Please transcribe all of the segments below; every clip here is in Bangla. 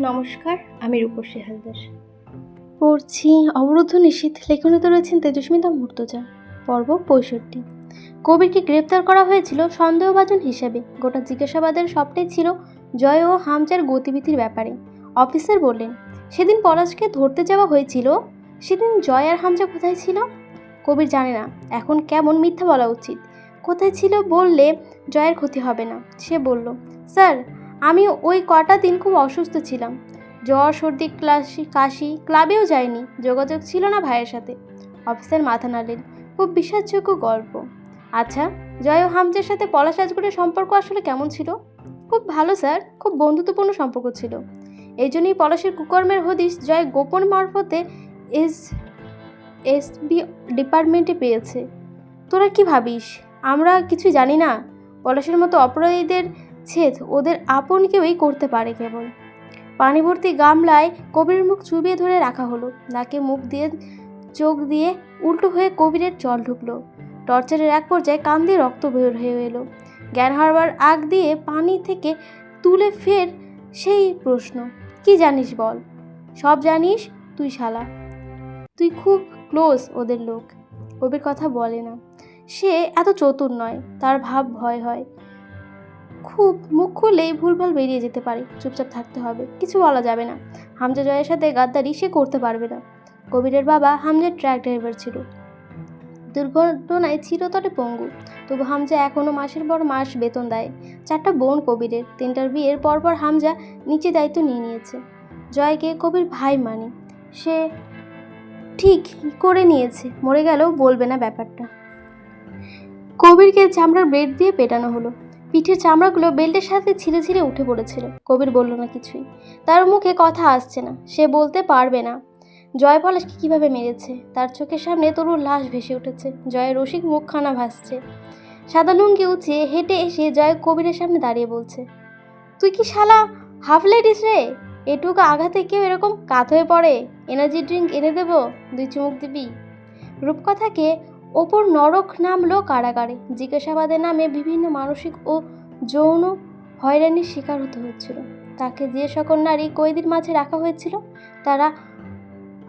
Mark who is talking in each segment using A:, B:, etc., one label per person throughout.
A: নমস্কার, আমি রূপসী হালদার। পড়ছি অবরুদ্ধ নিষিদ্ধ লেখনীতে রয়েছেন তেজস্মিতা মূর্তজা, পর্ব পঁয়ষট্টি। কবিরকে গ্রেপ্তার করা হয়েছিল সন্দেহভাজন হিসেবে। গোটা জিজ্ঞাসাবাদের সবটাই ছিল জয় ও হামজার গতিবিধির ব্যাপারে। অফিসার বললেন, সেদিন পলাশকে ধরতে যাওয়া হয়েছিল। সেদিন জয় আর হামজা কোথায় ছিল? কবির জানে না। এখন কেমন মিথ্যা বলা উচিত। কোথায় ছিল বললে জয়ের ক্ষতি হবে না। সে বলল, স্যার আমি ওই কটা দিন খুব অসুস্থ ছিলাম। জ্বর, সর্দি ক্লাসি কাশি, ক্লাবেও যাইনি। যোগাযোগ ছিল না ভাইয়ের সাথে। অফিসার মাথা নাড়লেন। খুব বিশ্বাসযোগ্য গল্প। আচ্ছা জয় ও হামজের সাথে পলাশ রাজগুড়ের সম্পর্ক আসলে কেমন ছিল? খুব ভালো, স্যার। খুব বন্ধুত্বপূর্ণ সম্পর্ক ছিল। এই জন্যই পলাশের কুকর্মের হদিশ জয় গোপন মারফতে এস, এসবি ডিপার্টমেন্টে পেয়েছে। তোরা কি ভাবিস? আমরা কিছু জানি না। পলাশের মতো অপরাধীদের ছেদ ওদের আপন কেউই করতে পারে কেবল। পানি ভর্তি গামলায় কবির মুখ চুবিয়ে ধরে রাখা হলো। নাকে মুখ দিয়ে চোখ দিয়ে উল্টো হয়ে কবিরের জল ঢুকলো। টর্চারের এক পর্যায়ে কান দিয়ে রক্ত বের হয়ে এলো। জ্ঞান হারবার আগ দিয়ে পানি থেকে তুলে ফের সেই প্রশ্ন, কি জানিস বল? সব জানিস তুই শালা। তুই খুব ক্লোজ ওদের লোক। কবির কথা বলে না। সে এত চতুর নয়, তার ভাব ভয় হয়। খুব মুখ খুললেই ভুলভাল বেরিয়ে যেতে পারে। চুপচাপ থাকতে হবে, কিছু বলা যাবে না। হামজা জয়ের সাথে গাদ্দারি সে করতে পারবে না। কবিরের বাবা হামজার ট্রাক ড্রাইভার ছিল। দুর্ঘটনায় চিরতরে পঙ্গু। তবু হামজা এখনও মাসের পর মাস বেতন দেয়। চারটা বোন কবিরের, তিনটার বিয়ের পরপর হামজা নিচে দায়িত্ব নিয়ে নিয়েছে। জয়কে কবির ভাই মানে। সে ঠিক করে নিয়েছে, মরে গেলেও বলবে না ব্যাপারটা। কবিরকে চামড়ার বেড দিয়ে পেটানো হলো। পিঠের চামড়াগুলো বেল্টের সাথে ছিঁড়ে ছিঁড়ে উঠে পড়েছিল। কবির বলল, না কিছুই। তার মুখে কথা আসছে না। সে বলতে পারবে না। জয় পলাশকে কীভাবে মেরেছে? তার চোখের সামনে তরুর লাশ ভেসে উঠেছে। জয়ের রসিক মুখখানা ভাসছে। সাদা লুঙ্গি উঁচিয়ে হেঁটে এসে জয় কবিরের সামনে দাঁড়িয়ে বলছে, তুই কি শালা হাফ লেডিস রে? এটুকু আঘাতে কেউ এরকম কাত হয়ে পড়ে? এনার্জি ড্রিঙ্ক এনে দেবো? দুই চুমুক দিবি? রূপকথাকে ওপর নরক নামলো কারাগারে। জিজ্ঞাসাবাদের নামে বিভিন্ন মানসিক ও যৌন হয়রানির শিকার হতে হচ্ছিল। তাকে যে সকল নারী কয়েদির মাঝে রাখা হয়েছিল, তারা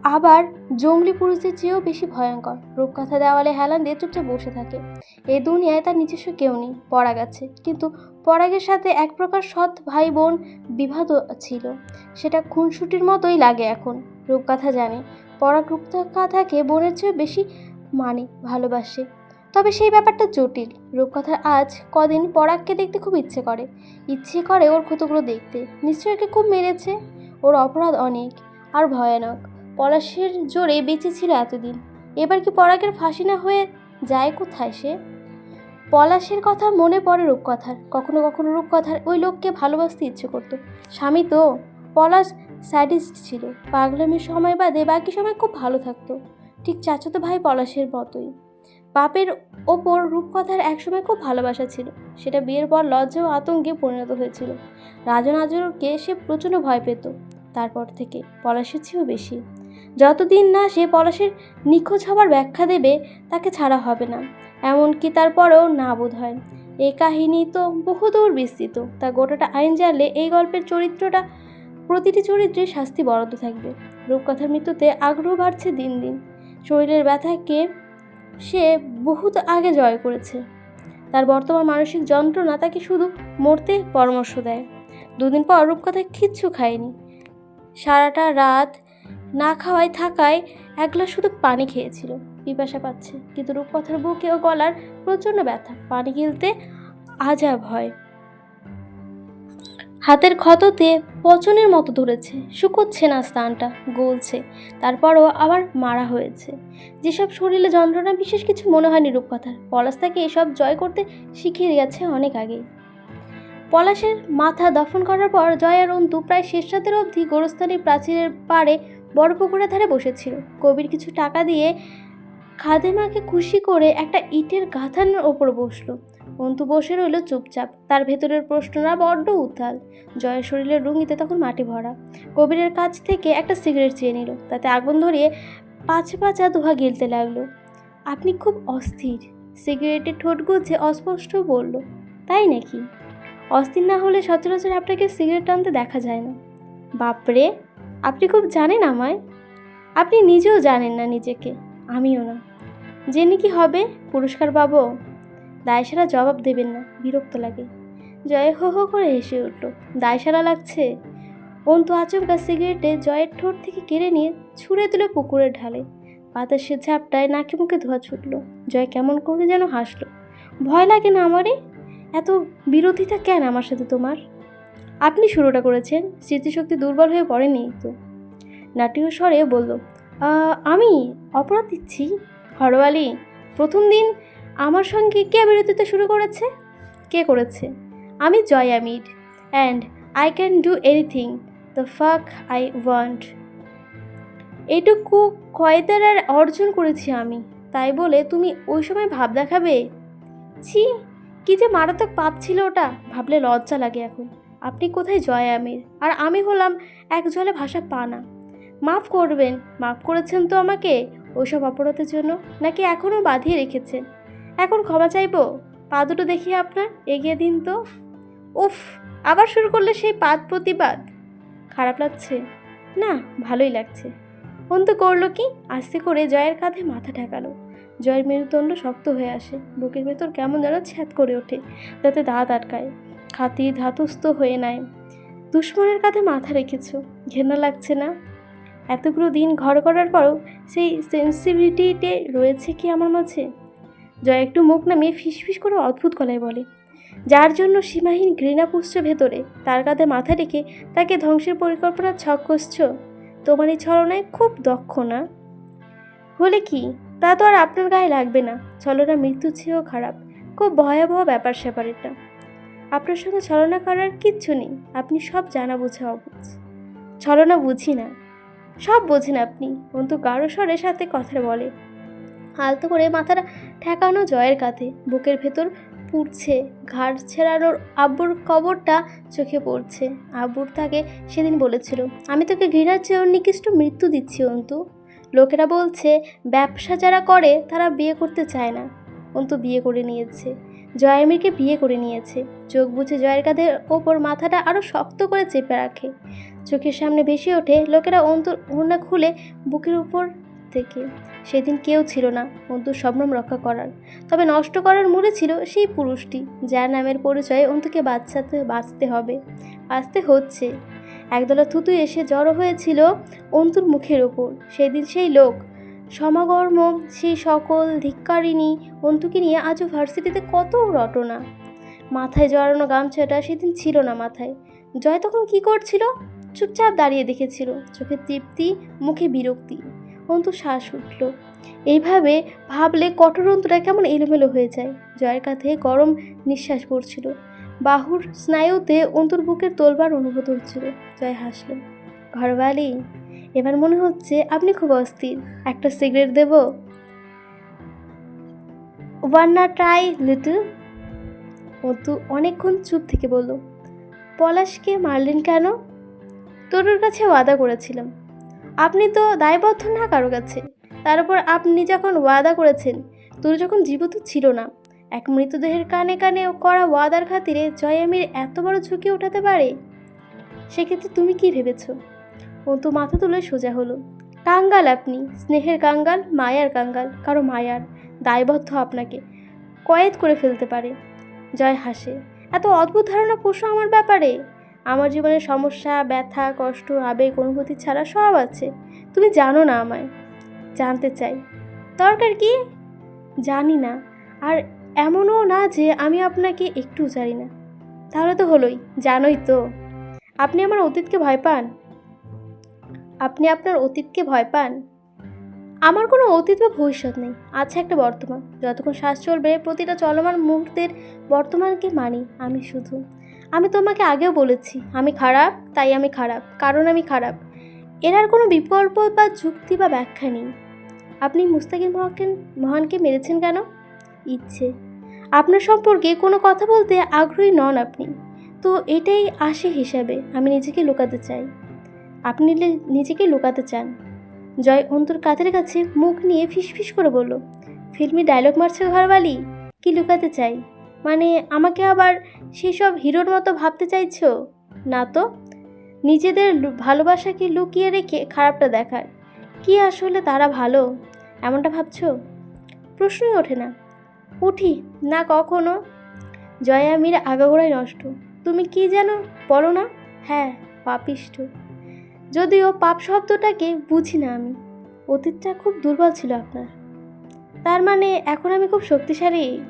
A: আবার জঙ্গলি পুরুষদের চেয়েও বেশি ভয়ঙ্কর। রূপকথা দেওয়ালে হেলান দিয়ে চুপচাপ বসে থাকে। এই দুনিয়ায় তার নিজস্ব কেউ নেই, পরাগ আছে। কিন্তু পরাগের সাথে এক প্রকার সৎ ভাই বোন বিবাদ ছিল। সেটা খুনসুটির মতোই লাগে এখন। রূপকথা জানে, পরাগ রূপকথাকে বোনের চেয়ে বেশি মানে ভালোবাসে। তবে সেই ব্যাপারটা জটিল। রূপকথার আজ কদিন পরাগকে দেখতে খুব ইচ্ছে করে। ইচ্ছে করে ওর ক্ষতগুলো দেখতে। নিশ্চয়ই খুব মেরেছে। ওর অপরাধ অনেক, আর ভয়ানক। পলাশের জোরে বেঁচে ছিল এতদিন। এবার কি পরাগের ফাঁসি না হয়ে যায় কোথায় সে? পলাশের কথা মনে পড়ে রূপকথার। কখনো কখনো রূপকথার ওই লোককে ভালোবাসতে ইচ্ছে করতো। স্বামী তো পলাশ স্যাডিস্ট ছিল। পাগলামির সময় বাদে বাকি সময় খুব ভালো থাকতো। ঠিক চাচাতো ভাই পলাশের মতোই। বাপের ওপর রূপকথার একসময় খুব ভালোবাসা ছিল। সেটা বিয়ের পর লজ্জা ও আতঙ্কে পরিণত হয়েছিল। রাজন আজরকে সে প্রচণ্ড ভয় পেত। তারপর থেকে পলাশের চেয়েও বেশি। যতদিন না সে পলাশের নিখোঁজ হবার ব্যাখ্যা দেবে, তাকে ছাড়া হবে না। এমনকি তারপরেও না বোধ হয়। এই কাহিনী তো বহুদূর বিস্তৃত। তা গোটাটা আইন জানলে এই গল্পের চরিত্রটা, প্রতিটি চরিত্রের শাস্তি বরাদ্দ থাকবে। রূপকথার মৃত্যুতে আগ্রহ বাড়ছে দিন দিন। শরীরের ব্যথাকে সে বহুত আগে জয় করেছে। তার বর্তমান মানসিক যন্ত্রণা তাকে শুধু মরতে পরামর্শ দেয়। দুদিন পর রূপকথা কিচ্ছু খায়নি। সারাটা রাত না খাওয়ায় থাকায় এক গ্লাস শুধু পানি খেয়েছিল, পিপাসা পাচ্ছে। কিন্তু রূপকথার বুকে ও গলার প্রচণ্ড ব্যথা, পানি গিলতে আজাব হয়। হাতের ক্ষততে পচনের মতো ধরেছে। শুকোচ্ছে না স্থানটা গলছে। তারপরও আবার মারা হয়েছে। যেসব শরীরে যন্ত্রণা, বিশেষ কিছু মনে হয়নি রূপকথার। পলাশ তাকে এসব জয় করতে শিখিয়ে গেছে অনেক আগেই। পলাশের মাথা দফন করার পর জয় আর অন্তু প্রায় শেষ রাতের অবধি গোরস্থানের প্রাচীরের পাড়ে বড় পুকুরের ধারে বসেছিল। কবির কিছু টাকা দিয়ে খাদেমাকে খুশি করে একটা ইটের গাঁথানোর ওপর বসল। অন্তু বসে রইল চুপচাপ। তার ভেতরের প্রশ্নরা বড্ড উত্তাল জয়ের শরীরের রুঙিতে তখন মাটি ভরা। কবিরের কাছ থেকে একটা সিগারেট চেয়ে নিল। তাতে আগুন ধরিয়ে পাঁচ পাঁচা দোহা গিলতে লাগল। আপনি খুব অস্থির। সিগারেটের ঠোঁট গুছে অস্পষ্ট বলল, তাই নাকি? অস্থির না হলে সচরাচর আপনাকে সিগারেট টানতে দেখা যায় না। বাপরে! আপনি খুব জানেন আমায়? আপনি নিজেও জানেন না নিজেকে। আমিও না। জেনে কি হবে? পুরস্কার পাবো? দায়সারা জবাব দেবেন না, বিরক্ত লাগে। জয় হো হো করে হেসে উঠল, দায়সারা লাগছে? অন্তু আচমকা সিগারেটে জয়ের ঠোঁট থেকে কেড়ে নিয়ে ছুঁড়ে তুলে পুকুরের ঢালে। বাতাসের ঝাপটায় নাকে মুখে ধোয়া ছুটল। জয় কেমন করে যেন হাসলো, ভয় লাগে না আমারে? এত বিরোধিতা কেন আমার সাথে তোমার? আপনি শুরুটা করেছেন, স্মৃতিশক্তি দুর্বল হয়ে পড়েনি তো? নাট্য স্বরে বলল আমি অপরাধ দিচ্ছি? হরওয়ালি প্রথম দিন আমার সঙ্গে কে বিরোধিতা শুরু করেছে? কে করেছে? আমি Joy Amir and I can do anything the fuck I want এটুকু কয়তার অর্জন করেছি আমি, তাই বলে তুমি ওই সময় ভাব দেখাবে? ছি, কি যে মারাত্মক পাপ ছিল ওটা, ভাবলে লজ্জা লাগে এখন। আপনি কোথায় জয় আমির? আর আমি হলাম এক জলে ভাষা পানা। মাফ করবেন, মাফ করেছেন তো আমাকে? ওইসব অপরাধের জন্য নাকি এখনও বাঁধিয়ে রেখেছেন? এখন ক্ষমা চাইব? পা দুটো দেখি আপনার, এগিয়ে দিন তো। উফ, আবার শুরু করলে সেই পাদ প্রতিবাদ। খারাপ লাগছে। না, ভালোই লাগছে। অন্ত করল কি? আস্তে করে জয়ের কাঁধে মাথা ঠেকালো। জয়ের মেরুদণ্ড শক্ত হয়ে আসে। বুকের ভেতর কেমন যেন ছ্যাদ করে ওঠে, যাতে দাঁত আটকায়। খাতি ধাতস্থ হয়ে নেয়। দুশ্মনের কাঁধে মাথা রেখেছ। ঘেন্না লাগছে না? এতগুলো দিন ঘর করার পরও সেই সেন্সিবিলিটিতে রয়েছে কি আমার মাঝে? জয় একটু মুখ নামিয়ে ফিসফিস করে অদ্ভুত গলায় বলে। যার জন্য সীমাহীন ঘৃণা পুষছে ভেতরে তার কাঁধে মাথা রেখে তাকে ধ্বংসের পরিকল্পনার ছক কষছ তোমার এই ছলনায় খুব দক্ষ না? হলে কি? তা তো আর আপনার গায়ে লাগবে না। ছলনা মৃত্যু চেয়েও খারাপ। খুব ভয়াবহ ব্যাপার স্যাপার এটা আপনার সঙ্গে ছলনা করার কিচ্ছু নেই। আপনি সব জানা বোঝা অবুঝ। ছলনা বুঝি না। সব বোঝেন আপনি। অন্তু গাঢ় স্বরের সাথে কথা বলে। আলতো করে মাথাটা ঠেকানো জয়ের কাঁধে। বুকের ভেতর পুড়ছে, ঘাড় ছেড়ানোর আব্বুর কবরটা চোখে পড়ছে। আব্বুর তাকে সেদিন বলেছিল, আমি তোকে ঘৃণার চেয়েও নিকৃষ্ট মৃত্যু দিচ্ছি, অন্তু। লোকেরা বলছে, ব্যবসা যারা করে, তারা বিয়ে করতে চায় না। অন্তু বিয়ে করে নিয়েছে। জয়ামিরকে বিয়ে করে নিয়েছে। চোখ বুঝে জয়ের কাঁধের ওপর মাথাটা আরও শক্ত করে চেপে রাখে। চোখের সামনে ভেসে ওঠে, লোকেরা অন্তর ওড়না খুলে বুকের উপর থেকে। সেদিন কেউ ছিল না অন্তুর সম্ভ্রম রক্ষা করার। তবে নষ্ট করার মূলে ছিল সেই পুরুষটি, যার নামের পরিচয়ে অন্তুকে বাঁচাতে, বাঁচতে হবে, বাঁচতে হচ্ছে। একদলা থুতু এসে জড়ো হয়েছিল অন্তুর মুখের ওপর। সেদিন সেই লোক, সমাগর্ম, সেই সকল ধিক্কারিণী অন্তুকে নিয়ে আজও ভার্সিটিতে কত রটনা। মাথায় জড়ানো গামছাটা সেদিন ছিল না মাথায়। জয় তখন কি করছিল? চুপচাপ দাঁড়িয়ে দেখেছিল। চোখে তৃপ্তি, মুখে বিরক্তি। অন্তু শ্বাস উঠল। এইভাবে ভাবলে কঠোর অন্তরা কেমন এলোমেলো হয়ে যায়। জয়ের কাঁধে গরম নিঃশ্বাস পড়ছিল। বাহুর স্নায়ুতে অন্তর বুকের তোলবার অনুভূত হচ্ছিল। জয় হাসল ঘরবালি এবার মনে হচ্ছে আপনি খুব অস্থির। একটা সিগারেট দেব? Wanna try little Antu অনেকক্ষণ চুপ থেকে বলল, পলাশকে মারলেন কেন? তরুর কাছে ওয়াদা করেছিলাম। আপনি তো দায়বদ্ধ না কারও কাছে। তার উপর আপনি যখন ওয়াদা করেছেন, তরু যখন জীবিত ছিল না, এক মৃতদেহের কানে কানে করা ওয়াদার খাতিরে জয় আমির এত বড় ঝুঁকি উঠাতে পারে? সেক্ষেত্রে তুমি কি ভেবেছ? ও তো মাথা তুলে সোজা হলো। কাঙ্গাল আপনি, স্নেহের কাঙ্গাল, মায়ার কাঙ্গাল, কারও মায়ার, দায়বদ্ধ আপনাকে, কয়েদ করে ফেলতে পারে। জয় হাসে। এত অদ্ভুত ধারণা পোষো আমার ব্যাপারে। আমার জীবনের সমস্যা, ব্যথা, কষ্ট, আবেগ, অনুভূতি ছাড়া সব আছে। তুমি জানো না আমায়। জানতে চাই। দরকার কি? জানি না। আর এমনও না যে আমি আপনাকে একটু জানি না। তাহলে তো হলোই, জানোই তো। আপনি আমার অতীতকে ভয় পান? আপনি আপনার অতীতকে ভয় পান? আমার কোনো অতীত বা ভবিষ্যৎ নেই। আছে একটা বর্তমান। যতক্ষণ শ্বাস চলবে, প্রতিটা চলমান মুহূর্তের বর্তমানকে মানি আমি শুধু। আমি তোমাকে আগেও বলেছি, আমি খারাপ, তাই আমি খারাপ, কারণ আমি খারাপ। এর আর কোনো বিকল্প বা যুক্তি বা ব্যাখ্যা নেই। আপনি মুস্তাকিম মহাকে মহানকে মেরেছেন কেন? ইচ্ছে। আপনার সম্পর্কে কোনো কথা বলতে আগ্রহী নন আপনি। তো এটাই আসে হিসাবে, আমি নিজেকে লুকাতে চাই। আপনি নিজেকে লুকাতে চান। জয় অন্তর কাতের কাছে মুখ নিয়ে ফিসফিস করে বলল, ফিল্মি ডায়লগ মারছে ঘরবালি কি লুকাতে চাই? মানে আমাকে আবার সেসব হিরোর মতো ভাবতে চাইছো? না তো? নিজেদের ভালোবাসাকে লুকিয়ে রেখে খারাপটা দেখার। কি আসলে তারা ভালো? এমনটা ভাবছ? প্রশ্নই ওঠে না। উঠি, না কখনো? জয়া মীর আগাগোড়াই নষ্ট। তুমি কি যেন বলো না? হ্যাঁ পাপিষ্ট। যদিও পাপ শব্দটাকে বুঝি না আমি। অতীতটা খুব দুর্বল ছিল আপনার। তার মানে এখন আমি খুব শক্তিশালী?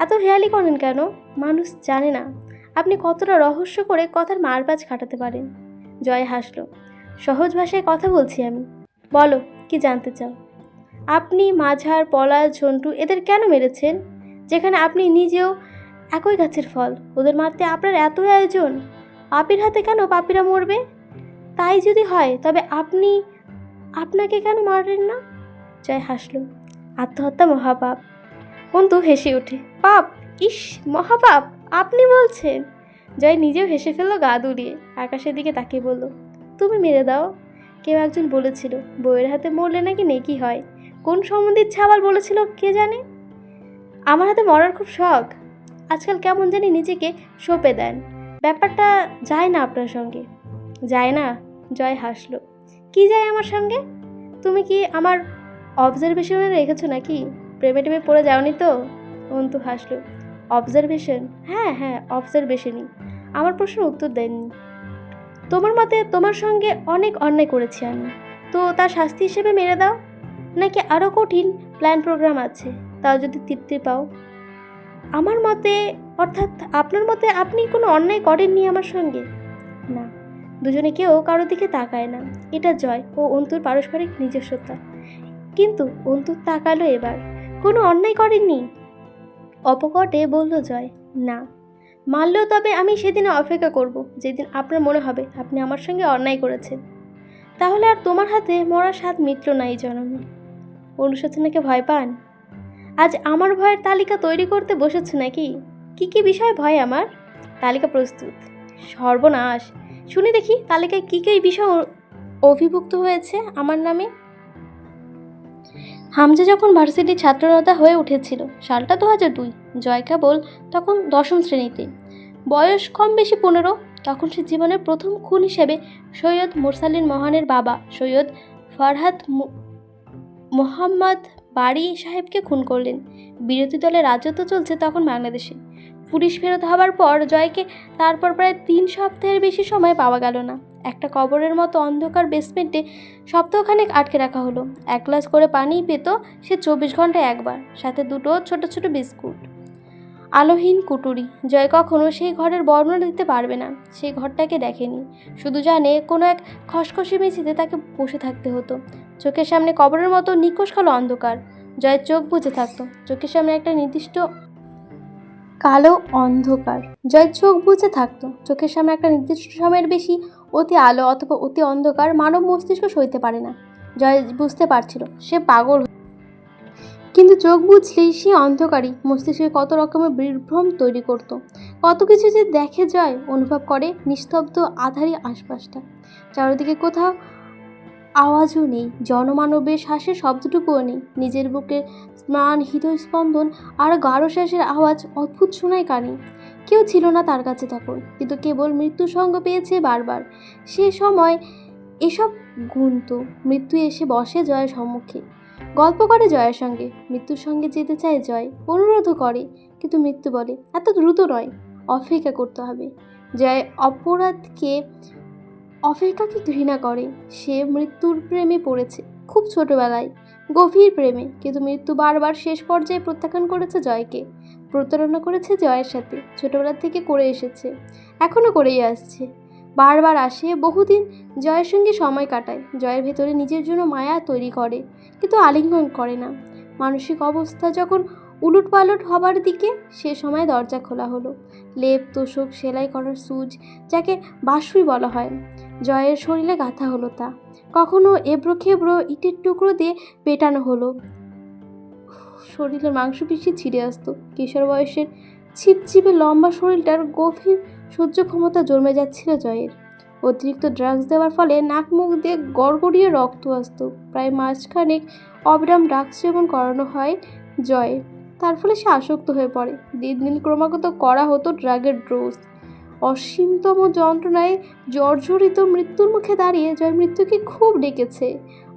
A: এত হেয়ালি করেন কেন? মানুষ জানে না। আপনি কতটা রহস্য করে কথার মারপ্যাচ খাটাতে পারেন। জয় হাসলো। সহজ ভাষায় কথা বলছি আমি। বলো, কি জানতে চাও? আপনি মাঝার, পলাশ, ঝন্টু এদের কেন মেরেছেন? যেখানে আপনি নিজেও একই গাছের ফল। ওদের মারতে আপনার এত আয়োজন? পাপির হাতে কেন পাপিরা মরবে? তাই যদি হয়, তবে আপনি আপনাকে কেন মারেন না? জয় হাসলো। আত্মহত্যা মহাপাপ। অন্তু হেসে ওঠে পাপ ইস, মহাপাপ, আপনি বলছেন। জয় নিজেও হেসে ফেলল গা দুলিয়ে, আকাশের দিকে তাকিয়ে বলল, তুমি মেরে দাও। কেউ একজন বলেছিল বইয়ের হাতে মরলে নাকি নেকি হয়? কোন সম্বন্ধীর ছাবাল বলেছিল কে জানে? আমার হাতে মরার খুব শখ। আজকাল কেমন জানি নিজেকে সঁপে দেন। ব্যাপারটা যায় না আপনার সঙ্গে। যায় না? জয় হাসলো, কি যায় আমার সঙ্গে? তুমি কি আমার অবজারভেশনে রেখেছো নাকি? প্রেমে টেমে পড়ে যাওনি তো? অন্তু হাসলো অবজারভেশন হ্যাঁ হ্যাঁ অবজারভেশনই আমার প্রশ্নের উত্তর দেননি তোমার মতে তোমার সঙ্গে অনেক অন্যায় করেছি আমি। তো তার শাস্তি হিসেবে মেরে দাও, নাকি আরও কঠিন প্ল্যান প্রোগ্রাম আছে, তাও যদি তৃপ্তি পাও? আমার মতে, অর্থাৎ আপনার মতে আপনি কোনো অন্যায় করেননি আমার সঙ্গে? না, দুজনে কেউ কারোর দিকে তাকায় না। এটা জয় ও অন্তুর পারস্পরিক নিজস্বতা। কিন্তু অন্তুর তাকালো এবার। কোনো অন্যায় করেননি? অপকটে বলল জয়, না। মানলেও তবে আমি সেদিন অপেক্ষা করব, যেদিন আপনার মনে হবে আপনি আমার সঙ্গে অন্যায় করেছেন। তাহলে আর তোমার হাতে মরার স্বাদ মিটল না এই জন্মে অনুশোচনাকে ভয় পান? আজ আমার ভয়ের তালিকা তৈরি করতে বসেছো নাকি? কি কি বিষয় ভয় আমার? তালিকা প্রস্তুত। সর্বনাশ। শুনে দেখি তালিকায় কী কী বিষয় অভিভুক্ত হয়েছে আমার নামে? হামজা যখন ভার্সিটির ছাত্রনেতা হয়ে উঠেছিল, সালটা দু হাজার দুই, জয় কেবল তখন দশম শ্রেণীতে। বয়স কম বেশি পনেরো, তখন সে জীবনের প্রথম খুন হিসেবে সৈয়দ মোরসালিন মহানের বাবা সৈয়দ ফরহাদ মোহাম্মদ বাড়ি সাহেবকে খুন করলেন। বিরোধী দলের রাজত্ব চলছে তখন বাংলাদেশে। পুলিশ ফেরত হওয়ার পর জয়কে তারপর প্রায় তিন সপ্তাহের বেশি সময় পাওয়া গেল না। একটা কবরের মতো অন্ধকার বেসমেন্টে সপ্তাহখানেক আটকে রাখা হলো। এক গ্লাস করে পানি পেত সে চব্বিশ ঘন্টায় একবার, সাথে দুটো ছোট ছোট বিস্কুট। আলোহীন কুটুরি, জয় কখনো সেই ঘরের বর্ণনা দিতে পারবে না। সেই ঘরটাকে দেখেনি, শুধু জানে কোনো এক খসখসে মেঝেতে তাকে বসে থাকতে হতো। চোখের সামনে কবরের মতো নিকোষ কালো অন্ধকার, জয়ের চোখ বুঝে থাকতো। চোখের সামনে একটা নির্দিষ্ট কালো অন্ধকার। জয়ের চোখ বুঝে থাকতো। চোখের সামনে একটা নির্দিষ্ট সময়ের বেশি অতি আলো অথবা অতি অন্ধকার মানব মস্তিষ্ক সইতে পারে না। জয় বুঝতে পারছিল, সে পাগল কিন্তু চোখ বুঝলেই সে অন্ধকারই মস্তিষ্কে কত রকমের বিভ্রম তৈরি করত। কত কিছু যে দেখে জয় অনুভব করে নিস্তব্ধ আধারী আশপাশটা। চারিদিকে কোথাও আওয়াজও নেই, জনমানবের শ্বাসের শব্দটুকুও নেই। নিজের বুকের স্নান, হৃদয়স্পন্দন আর গাঢ় শ্বাসের আওয়াজ অদ্ভুত শোনায় কানে। কেউ ছিল না তার কাছে তখন, কিন্তু কেবল মৃত্যুর সঙ্গ পেয়েছে বারবার। সে সময় এসব গুনতো মৃত্যু এসে বসে জয়ের সম্মুখে। গল্প করে জয়ের সঙ্গে, মৃত্যুর সঙ্গে যেতে চায় জয়, অনুরোধও করে, কিন্তু মৃত্যু বলে, এত দ্রুত নয়, অপেক্ষা করতে হবে। জয় অপরাধকে অপেক্ষাকে ঘৃণা করে। সে মৃত্যুর প্রেমে পড়েছে, খুব ছোটবেলায়। গভীর প্রেমে, কিন্তু মৃত্যু বারবার শেষ পর্যায়ে প্রত্যাখ্যান করেছে জয়কে। প্রতারণা করেছে জয়ের সাথে, ছোটবেলা থেকে করে এসেছে এখনও করেই আসছে। বারবার আসে, বহুদিন জয়ের সঙ্গে সময় কাটায়। জয়ের ভেতরে নিজের জন্য মায়া তৈরি করে, কিন্তু আলিঙ্গন করে না। মানসিক অবস্থা যখন উলট পালট হবার দিকে সে সময় দরজা খোলা হলো। লেপ, তোষক, সেলাই করার সুচ যাকে বাসুই বলা হয়, জয়ের শরীরে গাঁথা হলো তা। কখনো এবড়ো খেবড়ো ইটের টুকরো দিয়ে পেটানো হলো। শরীরের মাংসপেশি ছিঁড়ে আসতো। কিশোর বয়সের ছিপছিপে লম্বা শরীরটার গভীর সহ্য ক্ষমতা জন্মে যাচ্ছিল জয়ের। অতিরিক্ত ড্রাগস দেওয়ার ফলে নাক মুখ দিয়ে গড়গড়িয়ে রক্ত আসতো। প্রায় মাসখানেক অবিরাম ড্রাগস সেবন করানো হয় জয় তার ফলে সে আসক্ত হয়ে পড়ে। দিন দিন ক্রমাগত করা হতো ড্রাগের ডোজ। অসীমতম যন্ত্রণায় জর্জরিত মৃত্যুর মুখে দাঁড়িয়ে জয় মৃত্যুকে খুব ডেকেছে।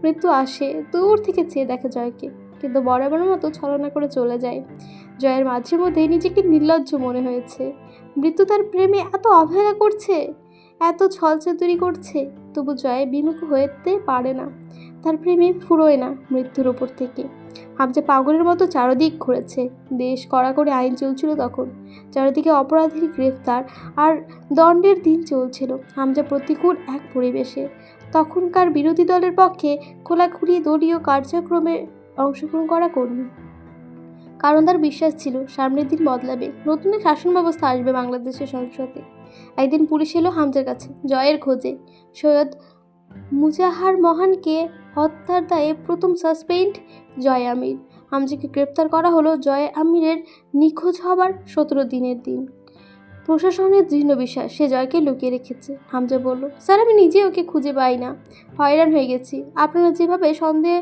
A: মৃত্যু আসে দূর থেকে চেয়ে দেখে জয়কে, কিন্তু বরাবরের মতো ছলনা করে চলে যায়। জয়ের মাঝে মধ্যে নিজেকে নির্লজ্জ মনে হয়েছে। মৃত্যু তার প্রেমে এত অবহেলা করছে। এত ছলচাতুরি করছে, তবু জয় বিমুখ হতে পারে না। তার প্রেমে ফুরোয় না মৃত্যুর ওপর থেকে। হামজা পাগলের মতো চারদিক ঘুরেছে। দেশ কড়াকড়ি আইন চলছিল তখন। চারিদিকে অপরাধীর গ্রেফতার আর দণ্ডের দিন চলছিল। হামজা প্রতিকূল এক পরিবেশে। তখনকার বিরোধী দলের পক্ষে খোলাখুলি দলীয় কার্যক্রমে অংশগ্রহণ করা কর্মী কারণ তার বিশ্বাস ছিল, সামনের দিন বদলাবে। নতুন শাসন ব্যবস্থা আসবে বাংলাদেশের সংসদে। একদিন পুলিশ এলো হামজার কাছে, জয়ের খোঁজে। সৈয়দ মুজাহার মহানকে হত্যার দায়ে প্রথম সাসপেন্ড জয় আমির। হামজাকে গ্রেপ্তার করা হলো জয় আমিরের নিখোঁজ হবার সতেরো দিনের দিন। প্রশাসনের দৃঢ় বিশ্বাস, সে জয়কে লুকিয়ে রেখেছে। হামজা বলল, স্যার, আমি নিজে ওকে খুঁজে পাই না। হয়রান হয়ে গেছি। আপনারা যেভাবে সন্দেহ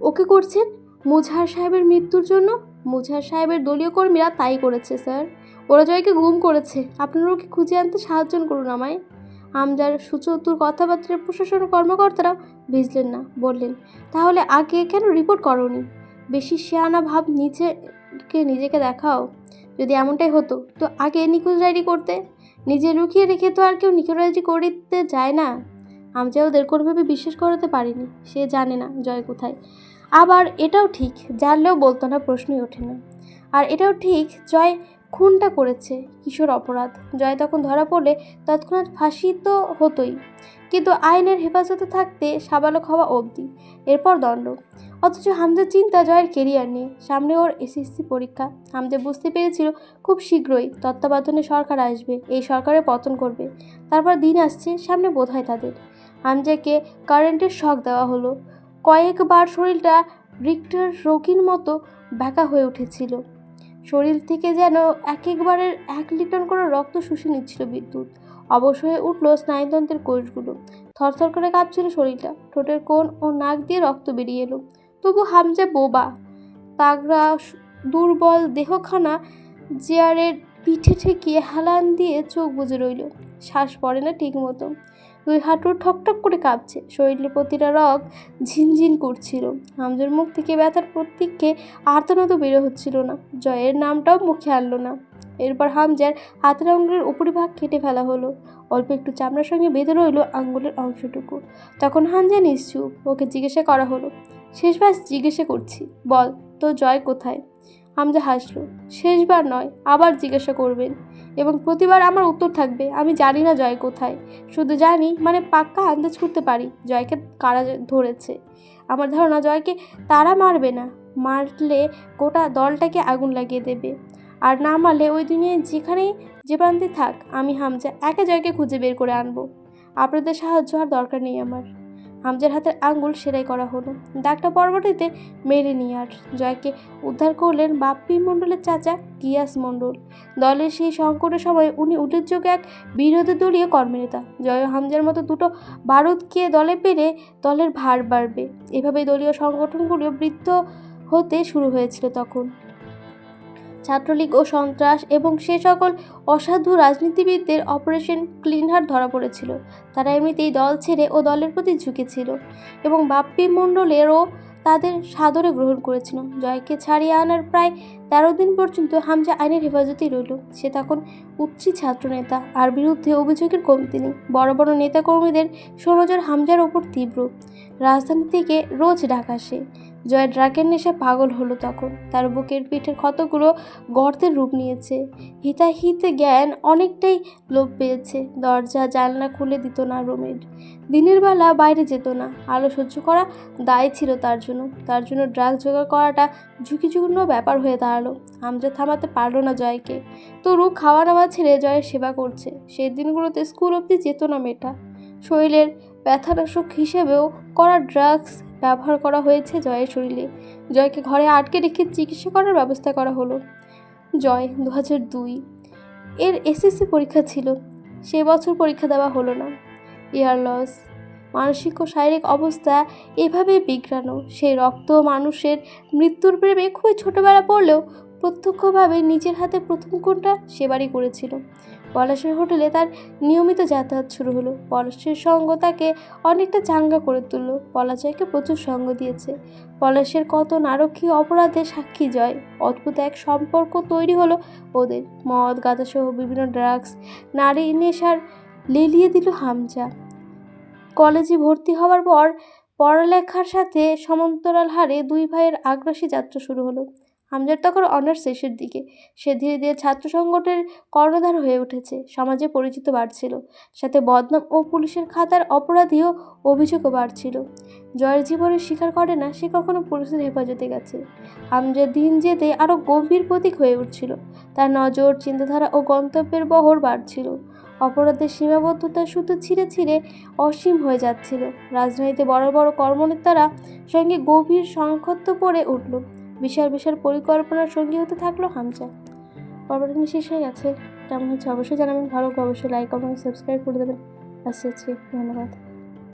A: ওকে করছেন, মুজহার সাহেবের মৃত্যুর জন্য, মুজহার সাহেবের দলীয় কর্মীরা তাই করেছে, স্যার। ওরা জয়কে গুম করেছে। আপনারা ওকে খুঁজে আনতে সাহায্য করুন আমায়। হামজার সুচতুর কথাবার্তায় প্রশাসন কর্মকর্তারা ভিজলেন না, বললেন, তাহলে আগে কেন রিপোর্ট করনি? বেশি শেয়ানা ভাব নিজেকে নিজেকে দেখাও। যদি এমনটাই হতো, তো আগে নিখোঁজ ডায়েরি করতে। নিজে লুকিয়ে রেখে তো আর কেউ নিখোঁজ ডায়েরি করতে যায় না। হামজা ওদের কোনোভাবে বিশ্বাস করাতে পারিনি। সে জানে না জয় কোথায়। আবার এটাও ঠিক, জানলেও বলতো না, প্রশ্নই ওঠে না। আর এটাও ঠিক, জয় খুনটা করেছে কিশোর অপরাধ। জয় তখন ধরা পড়লে তৎক্ষণাৎ ফাঁসি তো হতোই। কিন্তু আইনের হেফাজতে থাকতে সাবালক হওয়া অবধি। এরপর দণ্ড। অথচ হামজার চিন্তা জয়ের কেরিয়ার নিয়ে। সামনে ওর এসএসসি পরীক্ষা। হামজা বুঝতে পেরেছিল খুব শীঘ্রই তত্ত্বাবধানে সরকার আসবে। এই সরকারের পতন করবে তারপর দিন আসছে সামনে বোধ হয় তাদের। হামজাকে কারেন্টের শখ দেওয়া হলো। কয়েকবার শরীরটা রিক্টার রোগীর মতো ব্যাকা হয়ে উঠেছিল। শরীর থেকে যেন এক একবারের এক লিটার করে রক্ত শুষে নিচ্ছিল বিদ্যুৎ। অবশ হয়ে উঠল স্নায়ুতন্ত্রের কোষগুলো। থরথর করে কাঁপছিল শরীরটা। ঠোঁটের কোণ ও নাক দিয়ে রক্ত বেরিয়ে এলো। তবু হামজা বোবা, তাগড়া, দুর্বল দেহখানা, চেয়ারের পিঠে ঠেকিয়ে হালান দিয়ে চোখ বুজে রইল। শ্বাস পড়ে না ঠিক মতো দুই হাঁটু ঠকঠক করে কাঁপছে। শরীরের প্রতিটা রগ ঝিনঝিন করছিল। হামজার মুখ থেকে ব্যথার প্রত্যেককে আর্তনাদ বেরো হচ্ছিল না। জয়ের নামটাও মুখে আনলো না। এরপর হামজার হাতের আঙুলের উপরিভাগ কেটে ফেলা হলো। অল্প একটু চামড়ার সঙ্গে বেঁধে রইল আঙ্গুলের অংশটুকু। তখন হামজা নিশ্চুপ। ওকে জিজ্ঞাসা করা হলো শেষবার জিজ্ঞাসা করছি, বল, তো জয় কোথায়? হামজা হাসলো, শেষবার নয়, আবার জিজ্ঞাসা করবেন। এবং প্রতিবার আমার উত্তর থাকবে, আমি জানি না জয় কোথায়। শুধু জানি মানে পাক্কা আন্দাজ করতে পারি, জয়কে কারা ধরেছে। আমার ধারণা, জয়কে তারা মারবে না। মারলে গোটা দলটাকে আগুন লাগিয়ে দেবে। আর না মারলে ওই দুনিয়ায় যেখানেই যে প্রান্তে থাক, আমি হামজা একা জয়কে খুঁজে বের করে আনব। আপনাদের সাহায্য আর দরকার নেই আমার। হামজার হাতের আঙ্গুল সেলাই করা হলো। দাগটা পরবর্তীতে মেরে নিয়ে আর জয়কে উদ্ধার করলেন বাপ্পি মণ্ডলের চাচা গিয়াস মণ্ডল। দলের সেই সংকটের সময় উনি উল্লেখযোগ্য এক বিরোধী দলীয় কর্মনেতা। জয় হামজার মতো দুটো বারুদকে দলে পেরে দলের ভার বাড়বে। এভাবে দলীয় সংগঠনগুলো বৃদ্ধ হতে শুরু হয়েছিল তখন। ছাত্রলীগ ও সন্ত্রাস এবং সে সকল অসাধু রাজনীতিবিদদের অপারেশন ক্লিনহার ধরা পড়েছিল। তারা এমনিতেই দল ছেড়ে ও দলের প্রতি ঝুঁকেছিল এবং বাপ্পি মণ্ডলেরও তাদের সাদরে গ্রহণ করেছিল। জয়কে ছাড়িয়ে আনার প্রায় তেরো দিন পর্যন্ত হামজা আইনের হেফাজতেই রইল। সে তখন উচ্চী ছাত্রনেতা আর বিরুদ্ধে অভিযোগের কমতি নেই। বড় বড় নেতাকর্মীদের সনজর হামজার ওপর তীব্র। রাজধানী থেকে রোজ ডাক আসে। জয় ড্রাগের নেশা পাগল হলো তখন। তার বুকের পিঠের ক্ষতগুলো গর্তের রূপ নিয়েছে। হিতাহিত জ্ঞান অনেকটাই লোপ পেয়েছে। দরজা, জানলা খুলে দিত না রুমের। দিনের বেলা বাইরে যেত না। আলো সহ্য করা দায় ছিল তার জন্য। তার জন্য ড্রাগ জোগাড় করাটা ঝুঁকিঝুঁকিপূর্ণ ব্যাপার হয়ে দাঁড়াল। আমজা থামাতে পারল না জয়কে। তরু খাওয়া নাওয়া ছেড়ে জয়ের সেবা করছে। সেই দিনগুলোতে স্কুল অবধি যেত না মেয়েটা। শরীরের ব্যথানাশক হিসেবেও করা ড্রাগস ব্যবহার করা হয়েছে জয়ের শরীরে। জয়কে ঘরে আটকে রেখে চিকিৎসা করার ব্যবস্থা করা হলো। জয় দু দুই। এর এসএসসি পরীক্ষা ছিল। সে বছর পরীক্ষা দেওয়া হলো না। ইয়ার লস, মানসিক ও শারীরিক অবস্থা এভাবে বিঘ্রানো সেই রক্ত মানুষের মৃত্যুর প্রেমে খুবই ছোটোবেলা পড়লেও প্রত্যক্ষভাবে নিজের হাতে প্রথম কোনটা সেবারই করেছিল। পলাশের হোটেলে তার নিয়মিত যাতায়াত শুরু হলো। পলাশের সঙ্গ তাকে অনেকটা চাঙ্গা করে তুললো। পলাশকে প্রচুর সঙ্গ দিয়েছে। পলাশের কত নারকীয় অপরাধে সাক্ষী জয়। অদ্ভুত এক সম্পর্ক তৈরি হলো ওদের। মদ গাঁদাসহ বিভিন্ন ড্রাগস, নারী নেশার লেলিয়ে দিল হামজা। কলেজে ভর্তি হওয়ার পর পড়ালেখার সাথে সমান্তরাল হারে দুই ভাইয়ের আগ্রাসী যাত্রা শুরু হলো। হামজার তখন অনার্স শেষের দিকে। সে ধীরে ধীরে ছাত্র সংগঠনের কর্ণধার হয়ে উঠেছে। সমাজে পরিচিত বাড়ছিল। সাথে বদনাম ও পুলিশের খাতার অপরাধীও অভিযোগও বাড়ছিল। জয়ের জীবনে স্বীকার করে না, সে কখনো পুলিশের হেফাজতে গেছে। হামজা দিন যেতে আরও গম্ভীর প্রতীক হয়ে উঠছিল। তার নজর, চিন্তাধারা ও গন্তব্যের বহর বাড়ছিল। অপরাধের সীমাবদ্ধতা শুধু ছিঁড়ে ছিঁড়ে অসীম হয়ে যাচ্ছিল। রাজধানীতে বড় বড় কর্মনেতারা সঙ্গে গভীর সংক্ষত্ব পড়ে উঠল। বিশাল বিশাল পরিকল্পনার সঙ্গী হতে থাকল হামজা। পর্বটা শেষ হয়ে গেছে। কেমন হচ্ছে অবশ্যই জানাবেন। ভালো অবশ্যই লাইক কমেন্ট সাবস্ক্রাইব করে দেবেন। আসছি ধন্যবাদ।